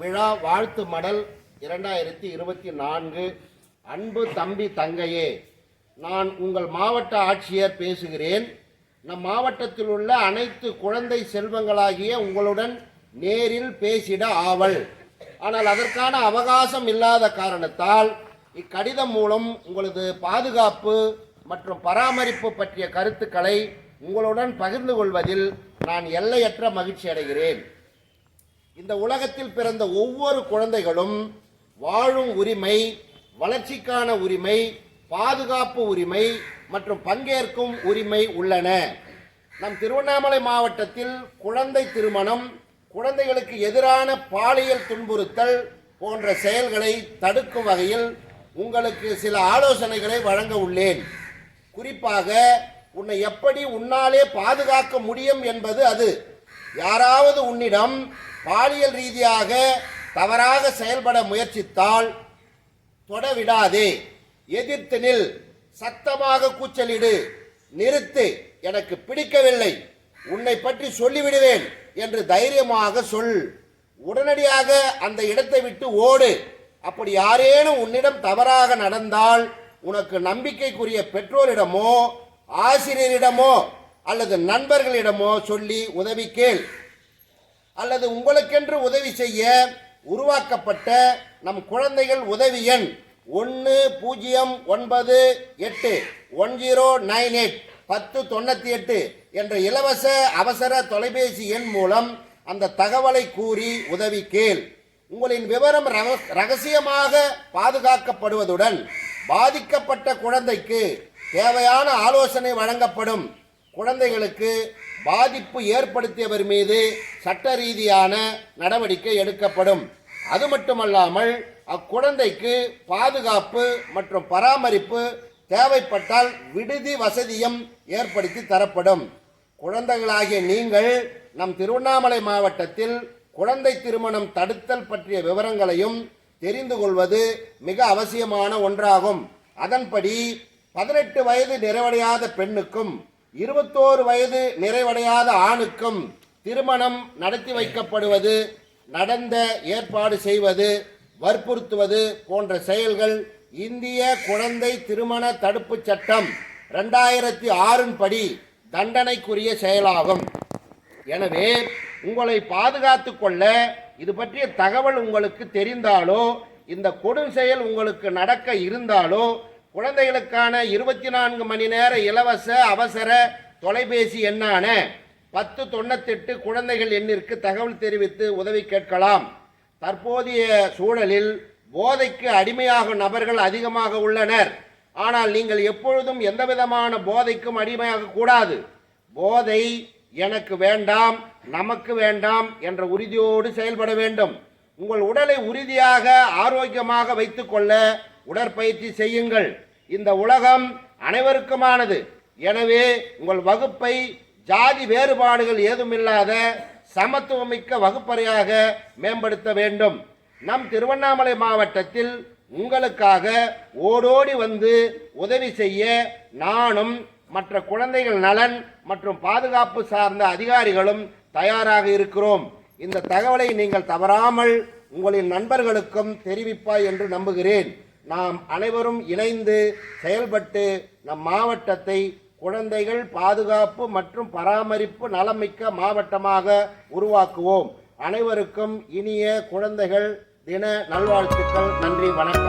விழா வாழ்த்து மடல் இரண்டாயிரத்தி இருபத்தி நான்கு. அன்பு தம்பி தங்கையே நான் உங்கள் மாவட்ட ஆட்சியர் பேசுகிறேன். நம் மாவட்டத்தில் உள்ள அனைத்து குழந்தை செல்வங்களாகிய உங்களுடன் நேரில் பேசிட ஆவல். ஆனால் அதற்கான அவகாசம் இல்லாத காரணத்தால் இக்கடிதம் மூலம் உங்களது பாதுகாப்பு மற்றும் பராமரிப்பு பற்றிய கருத்துக்களை உங்களுடன் பகிர்ந்து கொள்வதில் நான் எல்லையற்ற மகிழ்ச்சி அடைகிறேன் இந்த உலகத்தில் பிறந்த ஒவ்வொரு குழந்தைகளும் வாழும் உரிமை வளர்ச்சிக்கான உரிமை பாதுகாப்பு உரிமை மற்றும் பங்கேற்கும் உரிமை உள்ளன. நம் திருவண்ணாமலை மாவட்டத்தில் குழந்தை திருமணம் குழந்தைகளுக்கு எதிரான பாலியல் துன்புறுத்தல் போன்ற செயல்களை தடுக்கும் வகையில் உங்களுக்கு சில ஆலோசனைகளை வழங்க உள்ளேன். குறிப்பாக உன்னை எப்படி உன்னாலே பாதுகாக்க முடியும் என்பது அது. யாராவது உன்னிடம் பாலியல் ரீதியாக தவறாக செயல்பட முயற்சித்தால் தொடவிடாதே. எதிர்த்து நில் சத்தமாக கூச்சலிடு நிறுத்து எனக்கு பிடிக்கவில்லை. உன்னை பற்றி சொல்லிவிடுவேன் என்று தைரியமாக சொல். உடனடியாக அந்த இடத்தை விட்டு ஓடு. அப்படி யாரேனும் உன்னிடம் தவறாக நடந்தால் உனக்கு நம்பிக்கைக்குரிய பெற்றோரிடமோ ஆசிரியரிடமோ அல்லது நண்பர்களிடமோ சொல்லி உதவி கேள். அல்லது உங்களுக்கென்று உதவி செய்ய உருவாக்கப்பட்ட நம் குழந்தைகள் உதவி எண் ஒன்று பூஜ்ஜியம் ஒன்பது எட்டு ஒன் ஜீரோ நைன் எயிட் பத்து தொண்ணூற்றி எட்டு என்ற இலவச அவசர தொலைபேசி எண் மூலம் அந்த தகவலை கூறி உதவி கேள். உங்களின் விவரம் ரக- ரகசியமாக பாதுகாக்கப்படுவதுடன் பாதிக்கப்பட்ட குழந்தைக்கு தேவையான ஆலோசனை வழங்கப்படும். குழந்தைகளுக்கு பாதிப்பு ஏற்படுத்தியவர் மீது சட்ட ரீதியான நடவடிக்கை எடுக்கப்படும். அது மட்டுமல்லாமல் அக்குழந்தைக்கு பாதுகாப்பு மற்றும் பராமரிப்பு தேவைப்பட்டால் விடுதி வசதியும் ஏற்படுத்தி தரப்படும். குழந்தைகளாகிய நீங்கள் நம் திருவண்ணாமலை மாவட்டத்தில் குழந்தை திருமணம் தடுத்தல் பற்றிய விவரங்களையும் தெரிந்து கொள்வது மிக அவசியமான ஒன்றாகும். அதன்படி பதினெட்டு வயது நிறைவடையாத பெண்ணுக்கும் இருபத்தோரு வயது நிறைவடையாத ஆணுக்கும் திருமணம் நடத்தி வைக்கப்படுவது நடந்த ஏற்பாடு செய்வது வற்புறுத்துவது போன்ற செயல்கள் இந்திய குழந்தை திருமண தடுப்புச் சட்டம் ரெண்டாயிரத்தி ஆறின் படி தண்டனைக்குரிய செயலாகும். எனவே உங்களை பாதுகாத்து கொள்ள இது பற்றிய தகவல் உங்களுக்கு தெரிந்தாலோ இந்த கொடும் செயல் உங்களுக்கு நடக்க இருந்தாலோ குழந்தைகளுக்கான இருபத்தி நான்கு மணி நேர இலவச அவசர தொலைபேசி எண்ணான பத்து தொண்ணூத்தெட்டு குழந்தைகள் எண்ணிற்கு தகவல் தெரிவித்து உதவி கேட்கலாம். தற்போதைய சூழலில் போதைக்கு அடிமையாகும் நபர்கள் அதிகமாக உள்ளனர். ஆனால் நீங்கள் எப்பொழுதும் எந்த விதமான போதைக்கும் அடிமையாக கூடாது. போதை எனக்கு வேண்டாம் நமக்கு வேண்டாம் என்ற உறுதியோடு செயல்பட வேண்டும். உங்கள் உடலை உறுதியாக ஆரோக்கியமாக வைத்துக்கொள்ள உடற்பயிற்சி செய்யுங்கள். இந்த உலகம் அனைவருக்குமானது. எனவே உங்கள் வகுப்பை ஜாதி வேறுபாடுகள் ஏதுமில்லாத சமத்துவமிக்க வகுப்பறையாக மேம்படுத்த வேண்டும். நம் திருவண்ணாமலை மாவட்டத்தில் உங்களுக்காக ஓடோடி வந்து உதவி செய்ய நானும் மற்ற குழந்தைகள் நலன் மற்றும் பாதுகாப்பு சார்ந்த அதிகாரிகளும் தயாராக இருக்கிறோம். இந்த தகவலை நீங்கள் தவறாமல் உங்களின் நண்பர்களுக்கும் தெரிவிப்பாய் என்று நம்புகிறேன். நாம் அனைவரும் இணைந்து செயல்பட்டு நம் மாவட்டத்தை குழந்தைகள் பாதுகாப்பு மற்றும் பராமரிப்பு நலமிக்க மாவட்டமாக உருவாக்குவோம். அனைவருக்கும் இனிய குழந்தைகள் தின நல்வாழ்த்துக்கள். நன்றி வணக்கம்.